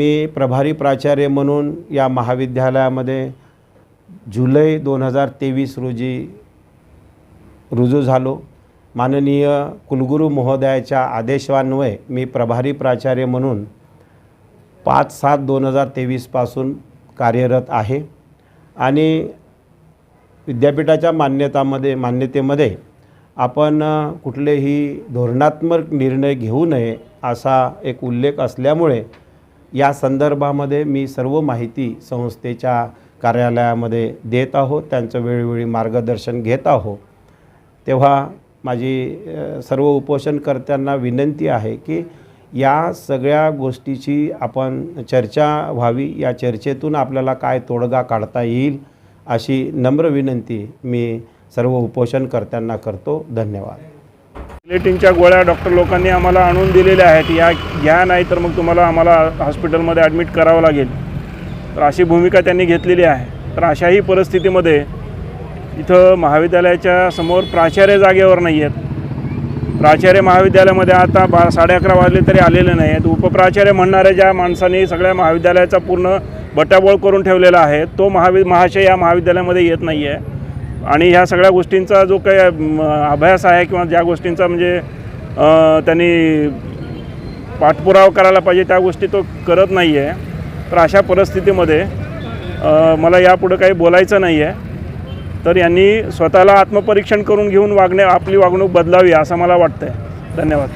मी प्रभारी प्राचार्य म्हणून या महाविद्यालयामध्ये जुलै दोन हजार तेवीस रोजी रुजू झालो. माननीय कुलगुरू महोदयाच्या आदेशान्वये मी प्रभारी प्राचार्य म्हणून पाच सात दोन हजार तेवीसपासून कार्यरत आहे आणि विद्यापीठाच्या मान्यतामध्ये मान्यतेमध्ये आपण कुठलेही धोरणात्मक निर्णय घेऊ नये असा एक उल्लेख असल्यामुळे या संदर्भामध्ये मी सर्व माहिती संस्थेच्या कार्यालयामध्ये देत आहोत त्यांचं वेळोवेळी मार्गदर्शन घेत आहोत. तेव्हा माझी सर्व उपोषणकर्त्यांना विनंती आहे की या सगळ्या गोष्टीची आपण चर्चा व्हावी या चर्चेतून आपल्याला काय तोडगा काढता येईल अशी नम्र विनंती मी सर्व उपोषणकर्त्यांना करतो. धन्यवाद. जिलेटिनच्या गोळ्या डॉक्टर लोकांनी आम्हाला आणून दिलेल्या आहेत. या घ्या नाही तर मग तुम्हाला आम्हाला हॉस्पिटलमध्ये ॲडमिट करावं लागेल. तर अशी भूमिका त्यांनी घेतलेली आहे. तर अशाही परिस्थितीमध्ये इथं महाविद्यालयाच्या समोर प्राचार्य जागेवर नाही आहेत. प्राचार्य महाविद्यालयामध्ये आता बा साडे अकरा वाजले तरी आलेले नाही आहेत. उपप्राचार्य म्हणणाऱ्या ज्या माणसाने सगळ्या महाविद्यालयाचा पूर्ण बटाबोळ करून ठेवलेला आहे तो महावि महाशय या महाविद्यालयामध्ये येत नाही आहे आणि ह्या सगळ्या गोष्टींचा जो काही अभ्यास आहे किंवा ज्या गोष्टींचा म्हणजे त्यांनी पाठपुरावा करायला पाहिजे त्या गोष्टी तो करत नाही आहे तर अशा परिस्थितीमध्ये मला यापुढं काही बोलायचं नाही आहे तर यांनी स्वतःला आत्मपरीक्षण करून घेऊन वागणे आपली वागणूक बदलावी असं मला वाटतं आहे धन्यवाद.